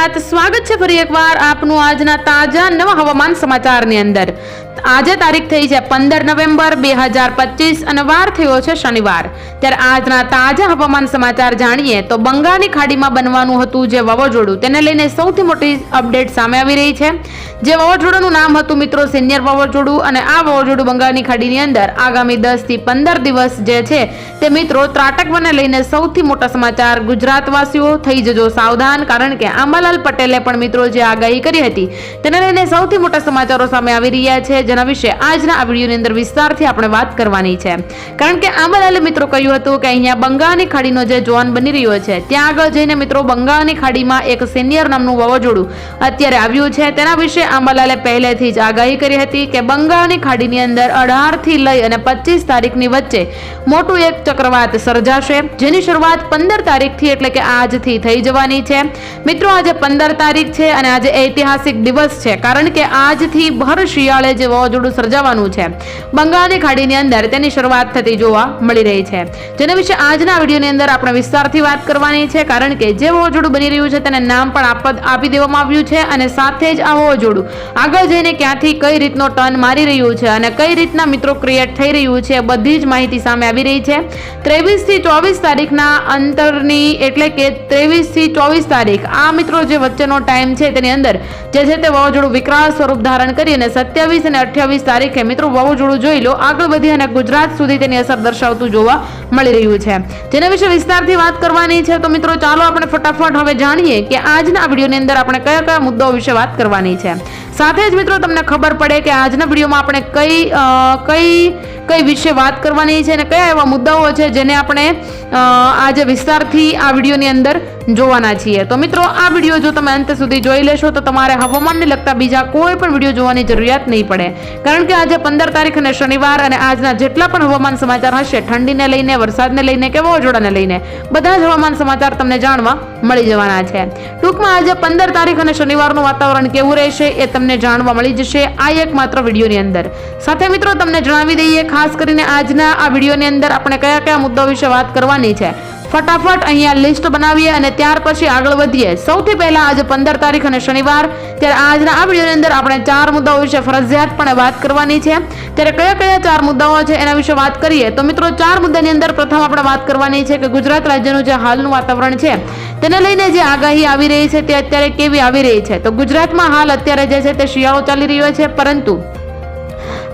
સ્વાગત છે ફરી એકવાર આપનું આજના તાજા નવા હવામાન સમાચારની અંદર. આજે તારીખ થઈ છે પંદર નવેમ્બર બે હજાર પચીસ અને વાર થયો છે શનિવાર. ત્યારે આજના તાજા હવામાન સમાચાર જાણીએ તો બંગાળની ખાડીમાં બનવાનું હતું જે વાવાઝોડું. તેને લઈને સૌથી મોટી અપડેટ સામે આવી રહી છે. જે વાવાઝોડાનું નામ હતું મિત્રો સિનિયર વાવાઝોડું અને આ વાવાઝોડું બંગાળની ખાડીની અંદર આગામી દસથી પંદર દિવસ જે છે તે મિત્રો ત્રાટકવાને લઈને સૌથી મોટા સમાચાર ગુજરાતવાસીઓ થઈ જજો સાવધાન, કારણ કે આંબાલાલ પટેલે પણ મિત્રો જે આગાહી કરી હતી, તેને લઈને સૌથી મોટા સમાચારો સામે આવી રહ્યા છે, જેના વિશે આજના આ વિડીયોની અંદર વિસ્તારથી આપણે વાત કરવાની છે. કારણ કે આંબાલાલે મિત્રો કહ્યું હતું કે અહીંયા બંગાળની ખાડીનો જે જોન બની રહ્યો છે, ત્યાં આગળ જઈને મિત્રો બંગાળની ખાડીમાં એક સિનિયર નામનું વાવાઝોડું અત્યારે આવ્યું છે. તેના વિશે આંબાલાલે પહેલેથી જ આગાહી કરી હતી કે બંગાળની ખાડીની અંદર અઢારથી લઈ અને પચીસ તારીખની વચ્ચે મોટું એક ચક્રવાત સર્જાશે, જેની શરૂઆત પંદર તારીખથી એટલે કે આજથી થઈ જવાની છે. મિત્રો, આજે પંદર તારીખ છે અને આજે ઐતિહાસિક દિવસ છે. કારણ કે આજથી ભર શિયાળે જે વાવાઝોડું સર્જાવાનું છે. બંગાળની ખાડીની અંદર તેની શરૂઆત થતી જોવા મળી રહી છે. જેના વિશે આજના વિડીયોની અંદર આપણે વિસ્તારથી વાત કરવાની છે. કારણ કે જે વાવાઝોડું બની રહ્યું છે તેને નામ પણ આપ- દેવામાં આવ્યું છે અને સાથે જ આ વાવાઝોડું આગળ જઈને ક્યાંથી કઈ રીતનો ટર્ન મારી રહ્યું છે અને કઈ રીતના મિત્રો ક્રિએટ થઈ રહ્યું છે બધી જ માહિતી સામે આવી રહી છે. ત્રેવીસથી ચોવીસ તારીખના અંતરની એટલે કે ત્રેવીસથી ચોવીસ તારીખ આ મિત્રો જે વચ્ચેનો ટાઈમ છે તેની અંદર જે છે તે વાવાઝોડું વિકરાળ સ્વરૂપ ધારણ કરી અને સત્યાવીસ અને અઠ્યાવીસ તારીખે મિત્રો વાવાઝોડું જોઈ લો, આગળ વધી અને ગુજરાત સુધી તેની અસર દર્શાવતું જોવા મળી રહ્યું છે. જેના વિશે વિસ્તારથી વાત કરવાની છે તો મિત્રો ચાલો આપણે ફટાફટ હવે જાણીએ કે આજના વિડીયોની અંદર આપણે કયા કયા મુદ્દાઓ વિશે વાત કરવાની છે. સાથે જ મિત્રો તમને ખબર પડે કે આજના વિડીયોમાં આપણે કઈ કઈ કઈ વિશે વાત કરવાની છે અને કયા એવા મુદ્દાઓ છે જેને આપણે આજે વિસ્તારથી આ વિડીયોની અંદર જોવાના છીએ. તો મિત્રો, આ વીડિયો જો તમે અંત સુધી જોઈ લેશો તો તમારે હવામાનને લગતા બીજા કોઈ પણ વીડિયો જોવાની જરૂરિયાત નહીં પડે. કારણ કે આજે પંદર તારીખ અને શનિવાર અને આજના જેટલા પણ હવામાન સમાચાર હશે, ઠંડીને લઈને, વરસાદને લઈને કે વાવાઝોડાને લઈને, બધા જ હવામાન સમાચાર તમને જાણવા મળી જવાના છે. ટૂંકમાં આજે પંદર તારીખ અને શનિવારનું વાતાવરણ કેવું રહેશે એ તમને જાણવા મળી જશે આ એક માત્ર વિડીયોની અંદર. સાથે મિત્રો, તમને જણાવી દઈએ ખાસ કરીને આજના આ વિડીયોની અંદર આપણે કયા કયા મુદ્દા વિશે વાત કરવાની છે. ફટાફટ અહીંયા લિસ્ટ બનાવીએ અને ત્યાર પછી આગળ વધીએ. સૌથી પહેલા આજે પંદર તારીખ અને શનિવાર. ત્યારે આજના આ વિડીયોની અંદર આપણે ચાર મુદ્દાઓ વિશે ફરજિયાતપણે વાત કરવાની છે. ત્યારે કયા કયા ચાર મુદ્દાઓ છે એના વિશે વાત કરીએ તો મિત્રો ચાર મુદ્દાની અંદર પ્રથમ આપણે વાત કરવાની છે કે ગુજરાત રાજ્યનું જે હાલનું વાતાવરણ છે, તેને લઈને જે આગાહી આવી રહી છે તે અત્યારે કેવી આવી રહી છે? તો ગુજરાતમાં હાલ અત્યારે જે છે તે શિયાળો ચાલી રહ્યો છે, પરંતુ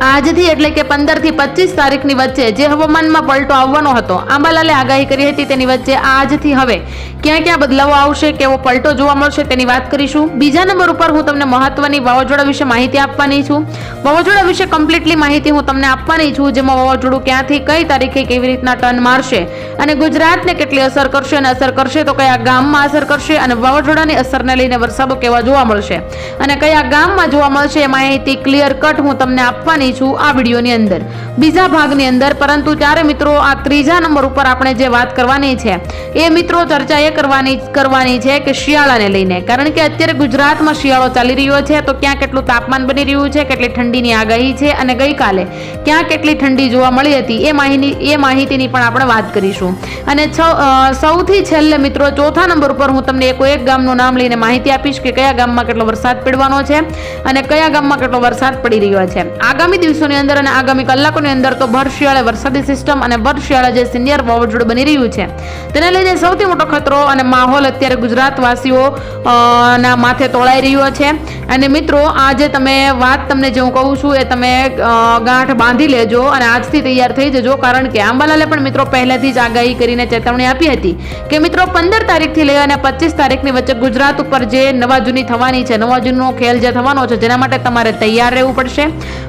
આજથી એટલે કે પંદરથી પચીસ તારીખની વચ્ચે જે હવામાનમાં પલટો આવવાનો હતો, આંબાલાલે આગાહી કરી હતી તેની વચ્ચે આજથી હવે ક્યાં ક્યાં બદલાવો આવશે, કેવો પલટો જોવા મળશે તેની વાત કરીશું. બીજા નંબર ઉપર હું તમને મહત્વની વાવાઝોડા વિશે માહિતી આપવાની છું. વાવાઝોડા વિશે કમ્પ્લીટલી માહિતી હું તમને આપવાની છું, જેમાં વાવાઝોડું ક્યાંથી કઈ તારીખે કેવી રીતના ટર્ન મારશે અને ગુજરાતને કેટલી અસર કરશે અને અસર કરશે તો કયા ગામમાં અસર કરશે અને વાવાઝોડાની અસરને લઈને વરસાદો કેવા જોવા મળશે અને કયા ગામમાં જોવા મળશે એ માહિતી ક્લિયર કટ હું તમને આપવાની છું આ વિડીયોની અંદર. બીજા ભાગની અંદર, પરંતુ ત્યારે મિત્રો આ ત્રીજા નંબર ઉપર આપણે જે વાત કરવાની છે, એ મિત્રો ચર્ચા એ કરવાની કરવાની છે કે શિયાળાને લઈને. કારણ કે અત્યારે ગુજરાતમાં શિયાળો ચાલી રહ્યો છે, તો ક્યાં કેટલું તાપમાન બની રહ્યું છે, કેટલી ઠંડીની આગાહી છે, અને ગઈકાલે ક્યાં કેટલી ઠંડી જોવા મળી હતી, એ માહિતી એ માહિતીની પણ આપણે વાત કરીશું. અને સૌથી છેલ્લે મિત્રો ચોથા નંબર ઉપર હું તમને એક એક ગામનું નામ લઈને માહિતી આપીશ કે કયા ગામમાં કેટલો વરસાદ પડવાનો છે, અને કયા ગામમાં કેટલો વરસાદ પડી રહ્યો છે. આગામી દિવસોની અંદર અને આગામી કલાકોની અંદર તો ભર શિયાળે વરસાદી સિસ્ટમ અને ભર શિયાળે જે સિનિયર વાવાઝોડું બની રહ્યું છે. તેને લઈને સૌથી મોટો ખતરો અને માહોલ અત્યારે ગુજરાતવાસીઓ ના માથે તોળાઈ રહ્યો છે. અને મિત્રો, આજે તમે વાત તમને જે હું કહું છું એ તમે ગાંઠ બાંધી લેજો અને આજથી તૈયાર થઈ જજો. કારણ કે આંબાલાલે પણ મિત્રો પહેલાથી જ આગાહી કરીને ચેતવણી આપી હતી કે મિત્રો, પંદર તારીખથી લઈ અને પચીસ તારીખની વચ્ચે ગુજરાત ઉપર જે નવા જૂની થવાની છે, નવા જૂનનો ખેલ જે થવાનો છે, જેના માટે તમારે તૈયાર રહેવું પડશે.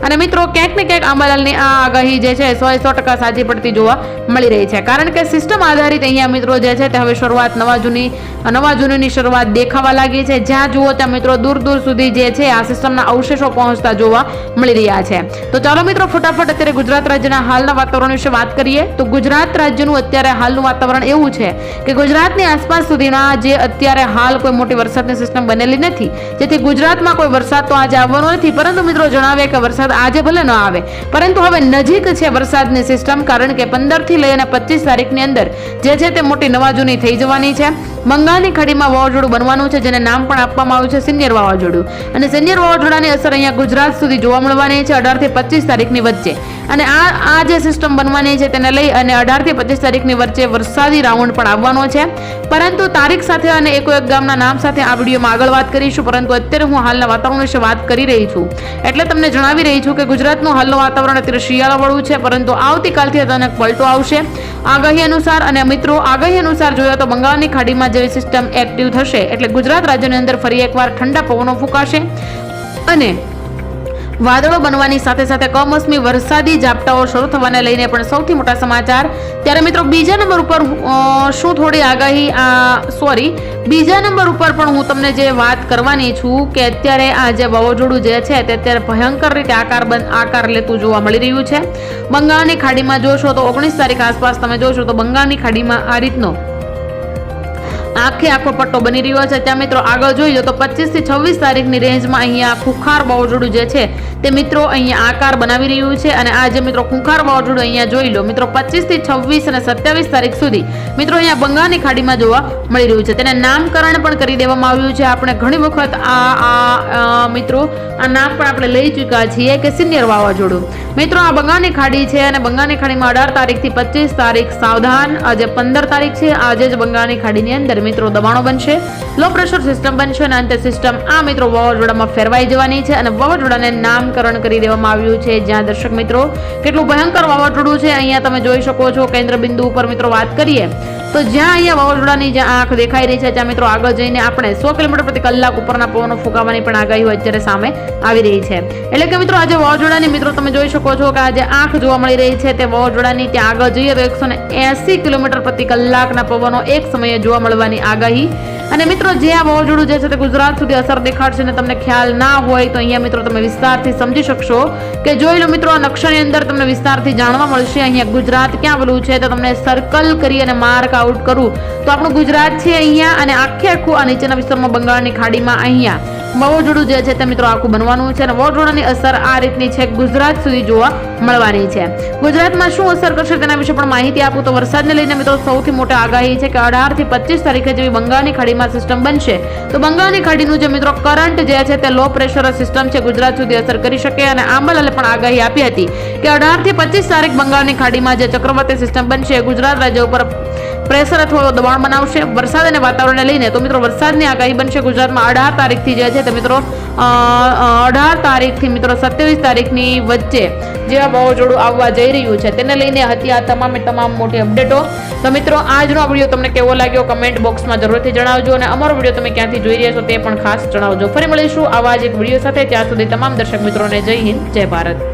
અને મિત્રો, ક્યાંક ને ક્યાંક આંબાલાલની આ આગાહી જે છે સો સો ટકા સાચી પડતી જોવા મળી રહી છે. કારણ કે સિસ્ટમ આધારિત અહીંયા મિત્રો જે છે તે હવે શરૂઆત નવા જૂની, નવા જૂનીની શરૂઆત દેખાવા લાગી છે. જ્યાં જુઓ ત્યાં મિત્રો દૂર દૂર સુધી સુધી જે છે. આ સિસ્ટમના અવશેષો પહોંચતા જોવા મળી રહ્યા છે. તો ચાલો મિત્રો, ફટાફટ અત્યારે ગુજરાત રાજ્યના હાલના વાતાવરણ વિશે વાત કરીએ. તો ગુજરાત રાજ્યનું અત્યારે હાલનું વાતાવરણ એવું છે કે ગુજરાતની આસપાસ સુધીના જે અત્યારે હાલ કોઈ મોટી વરસાદની સિસ્ટમ બનેલી નથી. જેથી ગુજરાતમાં કોઈ વરસાદ તો આજે આવવાનો નથી. પરંતુ મિત્રો, જણાવે કે વરસાદ આજે ભલે ન આવે, પરંતુ હવે નજીક છે વરસાદની સિસ્ટમ. કારણ કે પંદરથી લઈ અને પચીસ તારીખની અંદર જે છે તે મોટી નવાજૂની થઈ જવાની છે. બંગાળની ખાડીમાં વાવાઝોડું બનવાનું છે, જેને નામ પણ આપવામાં આવ્યું છે સિનિયર વાવાઝોડું. અને સિનિયર વાવાઝોડાની અસર અહીંયા ગુજરાત સુધી જોવા મળવાની છે. અઢારથી પચીસ તારીખની વચ્ચે. અને આ આ જે સિસ્ટમ બનવાની છે તેને લઈ અને અઢારથી પચીસ તારીખની વચ્ચે વરસાદી રાઉન્ડ પણ આવવાનો છે. પરંતુ તારીખ સાથે અને એકો એક ગામના નામ સાથે આ વિડીયોમાં આગળ વાત કરીશું, પરંતુ અત્યારે હું હાલના વાતાવરણ વિશે વાત કરી રહી છું. એટલે તમને જણાવી રહી છું કે ગુજરાતનું હાલનું વાતાવરણ અત્યારે શિયાળાવાળું છે, પરંતુ આવતીકાલથી અચાનક પલટો આવશે. આગાહી અનુસાર અને મિત્રો, આગાહી અનુસાર જોયો તો બંગાળની ખાડીમાં જેવી સિસ્ટમ એક્ટિવ થશે, એટલે ગુજરાત રાજ્યની અંદર ફરી એકવાર ઠંડા પવનો ફૂંકાશે. અને વાદળો બનવાની સાથે સાથે કમોસમી વરસાદી ઝાપટાઓ શરૂ થવાને લઈને પણ સૌથી મોટા સમાચાર. ત્યારે મિત્રો બીજા નંબર ઉપર શું થોડી આગાહી સોરી, બીજા નંબર ઉપર પણ હું તમને જે વાત કરવાની છું કે અત્યારે આ જે વાવાઝોડું જે છે તે અત્યારે ભયંકર રીતે આકાર આકાર લેતું જોવા મળી રહ્યું છે. બંગાળની ખાડીમાં જોશો તો ઓગણીસ તારીખ આસપાસ તમે જોશો તો બંગાળની ખાડીમાં આ રીતનો આખે આખો પટ્ટો બની રહ્યો છે. ત્યાં મિત્રો આગળ જોઈએ તો પચીસથી છવ્વીસ તારીખની રેન્જમાં અહીંયા ખુખાર વાવાઝોડું જે છે તે મિત્રો અહીંયા આકાર બનાવી રહ્યું છે અને આ જે મિત્રો ખૂંખાર વાવાઝોડું અહીંયા જોઈ લો. મિત્રો પચીસથી છવ્વીસ અને સત્યાવીસ તારીખ સુધી મિત્રો અહીંયા બંગાળની ખાડીમાં જોવા મળી રહ્યું છે. તેને નામકરણ પણ કરી દેવામાં આવ્યું છે. આપણે ઘણી વખત આ આ મિત્રો આ નામ પણ આપણે લઈ ચૂક્યા છીએ કે સિનિયર વાવાઝોડું. મિત્રો આ બંગાળની ખાડી છે અને બંગાળની ખાડીમાં અઢાર તારીખથી પચીસ તારીખ સાવધાન, આજે પંદર તારીખ છે. આજે જ બંગાળની ખાડીની અંદર મિત્રો દબાણો બનશે લો પ્રેશર સિસ્ટમ બનશે અને અંતે સિસ્ટમ આ મિત્રો વાવાઝોડામાં ફેરવાઈ જવાની છે અને વાવાઝોડાને નામકરણ કરી દેવામાં આવ્યું છે. જ્યાં દર્શક મિત્રો, કેટલું ભયંકર વાવાઝોડું છે અહીંયા તમે જોઈ શકો છો. કેન્દ્ર બિંદુ ઉપર મિત્રો વાત કરીએ, તો જ્યાં અહીંયા વાવાઝોડાની જ્યાં આંખ દેખાઈ રહી છે, ત્યાં મિત્રો આગળ જઈને આપણે સો કિલોમીટર પ્રતિ કલાક ઉપરના પવનો ફૂંકાવાની પણ આગાહીઓ અત્યારે સામે આવી રહી છે. એટલે કે મિત્રો, આજે વાવાઝોડાની મિત્રો તમે જોઈ શકો છો કે આજે આંખ જોવા મળી રહી છે, તે વાવાઝોડાની ત્યાં આગળ જઈએ તો એકસો કિલોમીટર પ્રતિ કલાકના પવનો એક સમયે જોવા મળવાની આગાહી અને મિત્રો, જે આ વાવાઝોડું જે છે તે ગુજરાત સુધી અસર દેખાડશે અને તમને ખ્યાલ ના હોય, તો અહીંયા મિત્રો તમે વિસ્તારથી સમજી શકશો કે જોઈ લો મિત્રો, આ નકશાની અંદર તમને વિસ્તારથી જાણવા મળશે અહીંયા ગુજરાત ક્યાં આવેલું છે, તો તમને સર્કલ કરી અને માર્ક આઉટ કરું. તો આપણું ગુજરાત છે અહીંયા અને આખે આખું આ નીચેના વિસ્તારમાં બંગાળની ખાડીમાં અહીંયા. વાવાઝોડું જે છે તે મિત્રો આખું બનવાનું છે અને વાવાઝોડાની અસર આ રીતની છે ગુજરાત સુધી જોવા મળવાની છે. ગુજરાતમાં શું અસર કરશે તેના વિશે પણ માહિતી આપું તો વરસાદને લઈને મિત્રો સૌથી મોટી આગાહી છે કે અઢારથી પચીસ તારીખે જેવી બંગાળની ખાડીમાં સિસ્ટમ બનશે. તો બંગાળની ખાડીનું જે મિત્રો કરંટ જે છે તે લો પ્રેશર સિસ્ટમ છે ગુજરાત સુધી અસર કરી શકે અને આંબલાલે પણ આગાહી આપી હતી કે અઢારથી પચીસ તારીખ બંગાળની ખાડીમાં જે ચક્રવાતી સિસ્ટમ બનશે ગુજરાત રાજ્ય ઉપર પ્રેશર અથવા દબાણ બનાવશે. વરસાદ અને વાતાવરણને લઈને તો મિત્રો વરસાદની આગાહી બનશે ગુજરાતમાં. અઢાર તારીખથી જે છે તે મિત્રો અઢાર તારીખથી મિત્રો સત્યાવીસ તારીખની વચ્ચે જે આ વાવાઝોડું આવવા જઈ રહ્યું છે તેને લઈને હતી આ તમામે તમામ મોટી અપડેટો. તો મિત્રો, આજનો આ વીડિયો તમને કેવો લાગ્યો કમેન્ટ બોક્સમાં જરૂરથી જણાવજો અને અમારો વીડિયો તમે ક્યાંથી જોઈ રહ્યા છો તે પણ ખાસ જણાવજો. ફરી મળીશું આવા જ એક વીડિયો સાથે. ત્યાં સુધી તમામ દર્શક મિત્રોને જય હિન્દ, જય ભારત.